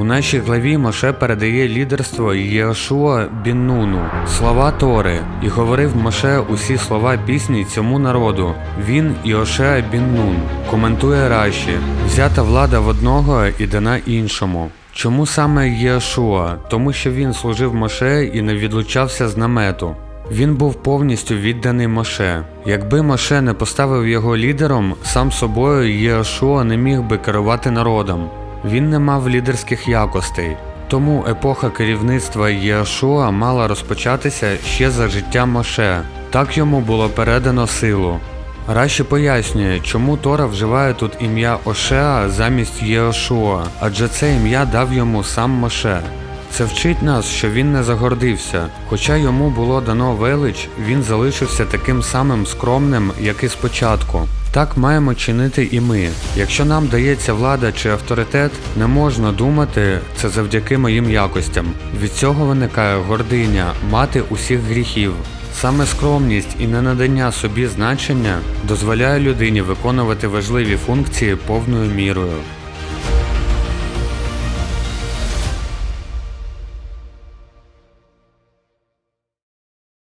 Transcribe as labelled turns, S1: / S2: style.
S1: У нашій главі Моше передає лідерство Єшуа Біннуну, слова Тори, і говорив Моше усі слова пісні цьому народу. Він і Біннун. Коментує Раші, взята влада в одного і дана іншому. Чому саме Єшуа? Тому що він служив Моше і не відлучався з намету. Він був повністю відданий Моше. Якби Моше не поставив його лідером, сам собою Єшуа не міг би керувати народом. Він не мав лідерських якостей. Тому епоха керівництва Єшуа мала розпочатися ще за життя Моше. Так йому було передано силу. Раші пояснює, чому Тора вживає тут ім'я Ошеа замість Єошуа, адже це ім'я дав йому сам Моше. Це вчить нас, що він не загордився. Хоча йому було дано велич, він залишився таким самим скромним, як і спочатку. Так маємо чинити і ми. Якщо нам дається влада чи авторитет, не можна думати це завдяки моїм якостям. Від цього виникає гординя, мати усіх гріхів. Саме скромність і ненадання собі значення дозволяє людині виконувати важливі функції повною мірою.